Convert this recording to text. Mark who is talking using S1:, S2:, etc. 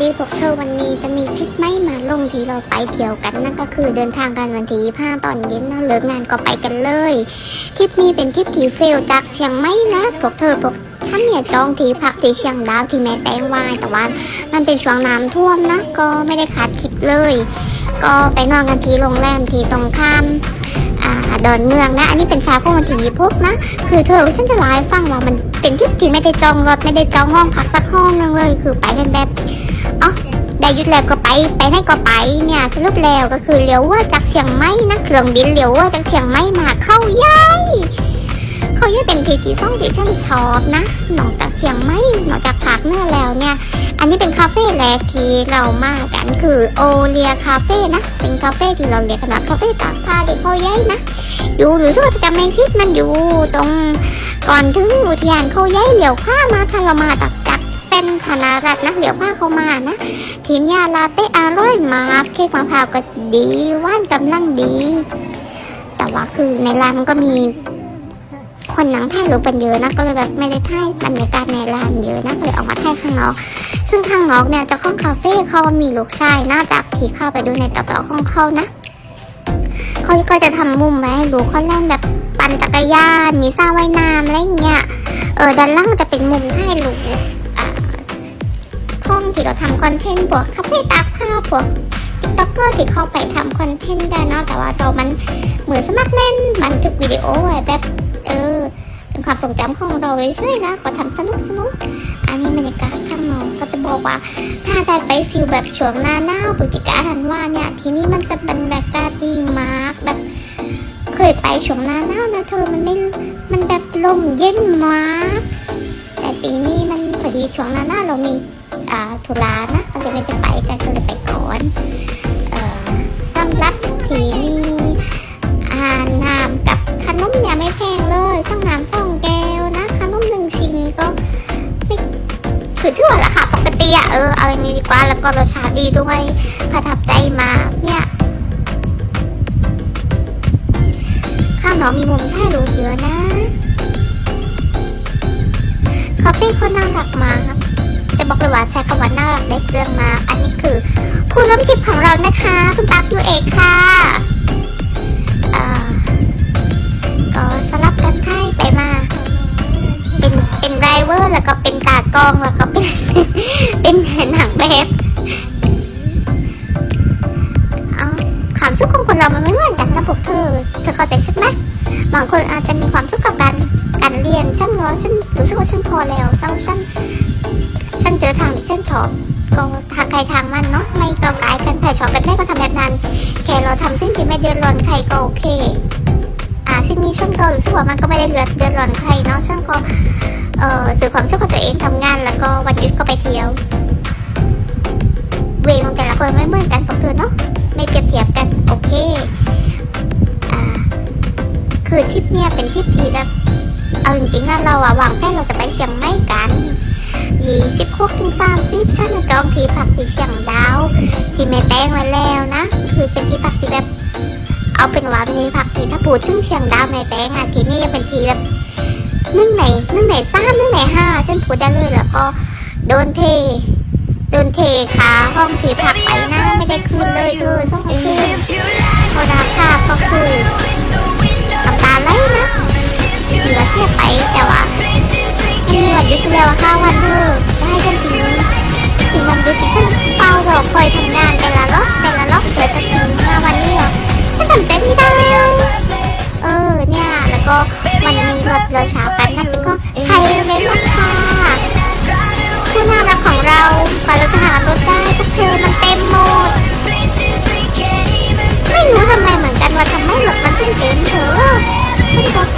S1: ดีพวกเธอวันนี้จะมีทริปไม่มาลงที่เราไปเที่ยวกันนั่นก็คือเดินทางกันวันที่5ตอนเย็นนะเลิกงานก็ไปกันเลยทริปนี้เป็นทริปที่เฟลจากเชียงใหม่นะพวกเธอพวกฉันเนี่ยจองที่พักที่เชียงดาวที่แม่แตงวายแต่ว่ามันเป็นช่วงน้ำท่วมนะ ก็ไม่ได้ขาดคิดเลย ก็ไปนอนกันที่โรงแรมที่ตรงข้ามอ่าดอนเมืองนะ อันนี้เป็นชาของวันที่ยี่พกนะ คือเธอฉันจะเล่าให้ฟังว่ามันเป็นทริปที่ไม่ได้จองรถไม่ได้จองห้องพักสักห้องนึงเลย คือไปกันแบบ อ๋อได้ยุดแล้วก็ไป ไปไหนก็ไป เนี่ยสรุปแล้วก็คือเลี้ยวว่าจากเชียงใหม่นะเครื่องบินเลี้ยวว่าจากเชียงใหม่มาเข้าย่ายเขาย่ายเป็นทีที่ซ่องที่ฉันชอบนะนอกจากเชียงใหม่นอกจากภาคเหนือแล้วเนี่ย อันนี้เป็นคาเฟ่แรกที่เรามากันคือโอเลียคาเฟ่นะ เป็นคาเฟ่ที่เราเรียกกันว่าคาเฟ่ตากผ้าเด็กพ่อใหญ่นะ อยู่หรือว่าจะจำไม่ผิดมันอยู่ตรงก่อนถึงอุทยานเขาใหญ่เหลียวข้ามาถ้าเรามาตักจาก เส้นธนารัตน์นะเหลียวข้าเขามานะทีนี้ลาเต้อร่อยมากเค้กมะพร้าวก็ดีว่านกำลังดี แต่ว่าคือในร้านมันก็มี คนหนังถ่ายรูปกันเยอะนะก็เลยแบบไม่ได้ถ่ายบรรยากาศในร้านเยอะนะก็เลยออกมาถ่ายข้างนอก ซึ่งข้างนอกเนี่ยเจ้าของคาเฟ่เขามีลูกชายน่าจากที่เข้าไปดูในตอกของเขานะเขาก็จะทำมุมไว้ให้ลูกเขาเล่นแบบปั่นจักรยาน มีสระว่ายน้ำอะไรเงี้ย เออด้านล่างจะเป็นมุมให้ลูก ที่เราทำคอนเทนต์พวกคาเฟ่ตากผ้าพวกติ๊กต็อกเกอร์ที่เข้าไปทำคอนเทนต์ได้เนะแต่ว่าเรามันเหมือนสมัครเล่นบันทึกวิดีโอไว้แบบเออเป็นความทรงจำของเราเฉยๆนะขอทำสนุกสนุกอันนี้บรรยากาศข้างนอกก็จะบอกว่า ถ้าได้ไปฟิลแบบช่วงหน้าหนาวพฤศจิกาธันวาเนี่ยที่นี่มันจะเป็นแบบกาดีมากแบบเคยไปช่วงหน้าหนาวนะเธอมันไม่มันแบบลมเย็นมากแต่ปีนี้มันพอดีช่วงหน้าหนาวเรามี อ่าธุระนะเราจะไม่ได้ไปกันก็เลยไปก่อนออสำหรับที่นี่อาหารน้ำกับขนมเนี่ยไม่แพงเลยสั่งน้ำสองแก้วนะขนมหนึ่งชิ้นก็ไม่คือถือว่าราคาปกติอะเออเอาอย่างนี้ดีกว่าแล้วก็รสชาติดีด้วยประทับใจมากเนี่ยข้างน้องมีมุมถ่ายรูปเยอะนะคาเฟ่เขาน่ารักมาก จะบอกเลยว่าใช้คำว่าน่ารักได้เรื่องมาก อันนี้คือผู้ร่วมทริปของเรานะคะ คุณตั๊กยูเอกค่ะก็สลับกันให้ไปมา เป็นเป็นไรเวอร์แล้วก็เป็นตากล้องแล้วก็เป็นเป็นหนังแบบเอาความสุขของคนเรามันไม่เหมือนกันนะพวกเธอเธอเข้าใจฉันไหมบางคนอาจจะมีความสุขกับการการเรียนฉันเนาะฉันรู้สึกว่าฉันพอแล้วเศร้าฉัน ฉันเจอทางฉันชอบก็ทางใครทางมันเนาะไม่ต่อกายกันใครชอบแบบไหนก็ทำแบบนั้น แค่เราทำสิ่งที่ไม่เดือดร้อนใครก็โอเค อ่าสิ่งนี้ฉันก็รู้สึกว่ามันก็ไม่ได้เดือดเดือดร้อนใครเนาะฉันก็เอ่อสื่อความสุขของตัวเองทำงานแล้วก็วันหยุดก็ไปเที่ยว เวของแต่ละคนไม่เหมือนกันพวกเธอเนาะไม่เปรียบเทียบกันโอเคอ่าคือทริปเนี่ยเป็นทริปที่แบบเอาจริงๆนะเราอะวางแผนเราจะไปเชียงใหม่กัน ยี่สิบหกถึงสามสิบฉันน่ะจองที่พักที่เชียงดาว ที่แม่แต้งไว้แล้วนะ คือเป็นที่พักที่แบบ เอาเป็นว่าเป็นที่พักที่ถ้าพูดถึงเชียงดาวแม่แต้งอะที่นี่ยังเป็นที่แบบนึ่งในหนนึ่งในสามนึ่งในห้าฉันพูดได้เลยแล้วก็โดนเท โดนเทขาห้องที่พักไปนะไม่ได้คืนเลยเธอต้องคืน เนี่ยแล้วก็มันมีรถเรือช้ากันนะแล้วก็ใครเล่นราคาผู้น่ารักของเรากว่าเราจะหารถได้ก็คือมันเต็มหมด ไม่รู้ทำไมเหมือนกันว่าทำไมรถมันถึงเต็มเถอะ